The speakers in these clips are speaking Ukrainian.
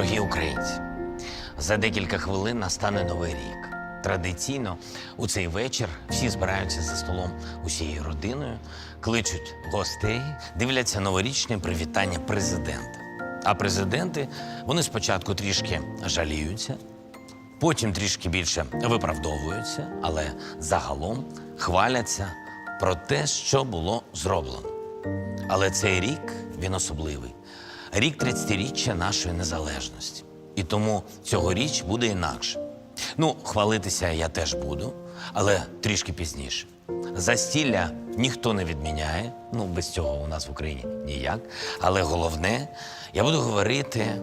Дорогі українці, за декілька хвилин настане новий рік. Традиційно у цей вечір всі збираються за столом усією родиною, кличуть гостей, дивляться новорічне привітання президента. А президенти вони спочатку трішки жаліються, потім трішки більше виправдовуються, але загалом хваляться про те, що було зроблено. Але цей рік він особливий. Рік 30-річчя нашої незалежності. І тому цьогоріч буде інакше. Ну, хвалитися я теж буду, але трішки пізніше. Застілля ніхто не відміняє. Ну, без цього у нас в Україні ніяк. Але головне, я буду говорити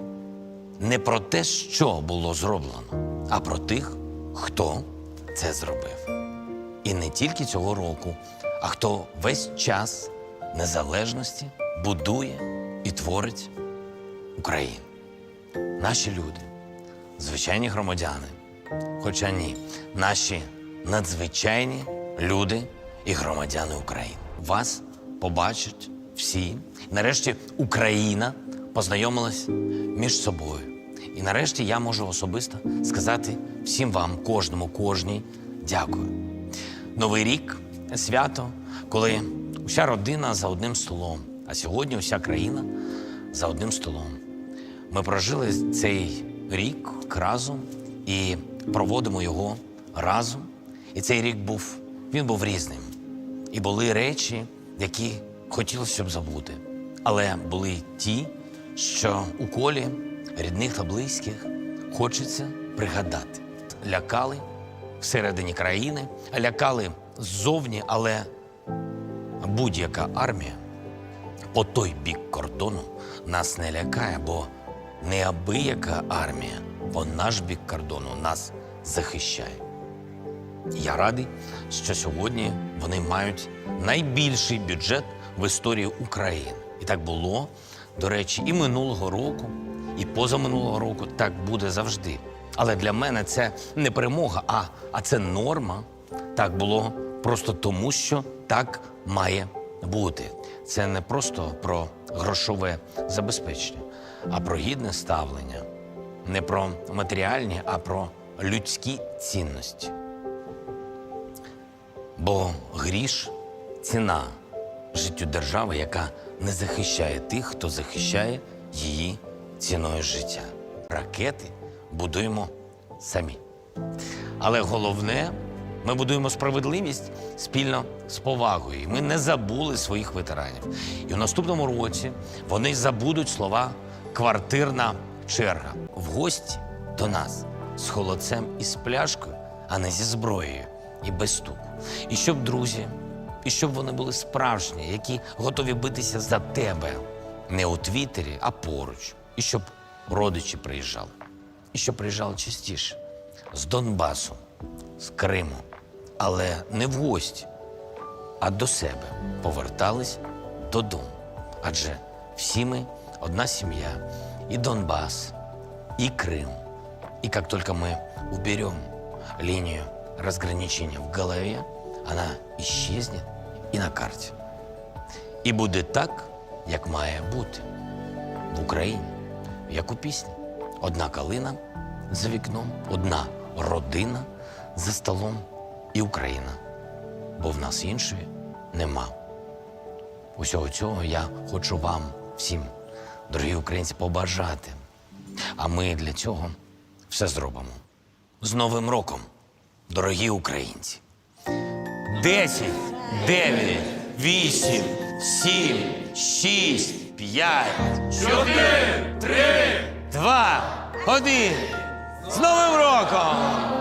не про те, що було зроблено, а про тих, хто це зробив. І не тільки цього року, а хто весь час незалежності будує і творить Україну. Наші люди, звичайні громадяни, хоча ні, наші надзвичайні люди і громадяни України. Вас побачать всі. Нарешті Україна познайомилась між собою. І нарешті я можу особисто сказати всім вам, кожному, кожній, дякую. Новий рік свято, коли уся родина за одним столом, а сьогодні уся країна за одним столом. Ми прожили цей рік разом і проводимо його разом. І цей рік був, він був різним. І були речі, які хотілося б забути. Але були ті, що у колі рідних та близьких хочеться пригадати. Лякали всередині країни, лякали ззовні, але будь-яка армія по той бік кордону нас не лякає, бо неабияка армія по наш бік кордону нас захищає. Я радий, що сьогодні вони мають найбільший бюджет в історії України. І так було, до речі, і минулого року, і позаминулого року так буде завжди. Але для мене це не перемога, а, а це норма. Так було просто тому, що так має бути. Це не просто про грошове забезпечення, а про гідне ставлення. Не про матеріальні, а про людські цінності. Бо гріш ціна життю держави, яка не захищає тих, хто захищає її ціною життя. Ракети будуємо самі. Але головне, ми будуємо справедливість спільно з повагою. І ми не забули своїх ветеранів. І у наступному році вони забудуть слова квартирна черга в гості до нас з холодцем і з пляшкою, а не зі зброєю і без стуку. І щоб друзі, і щоб вони були справжні, які готові битися за тебе не у Твіттері, а поруч. І щоб родичі приїжджали. І щоб приїжджали частіше з Донбасу, з Криму, але не в гості, а до себе повертались додому. Адже всі ми одна сім'я, и Донбасс, и Крым. И как только мы уберем линию разграничения в голове, она исчезнет і на карті. І буде так, як має бути в Україні, як у пісні. Одна калина за вікном, одна родина за столом і Україна. Бо в нас іншої нема. Усього цього я хочу вам всім, дорогі українці, побажати. А ми для цього все зробимо. З Новим роком, дорогі українці. Десять, дев'ять, вісім, сім, шість, п'ять, чотири, три, два, один. З Новим роком!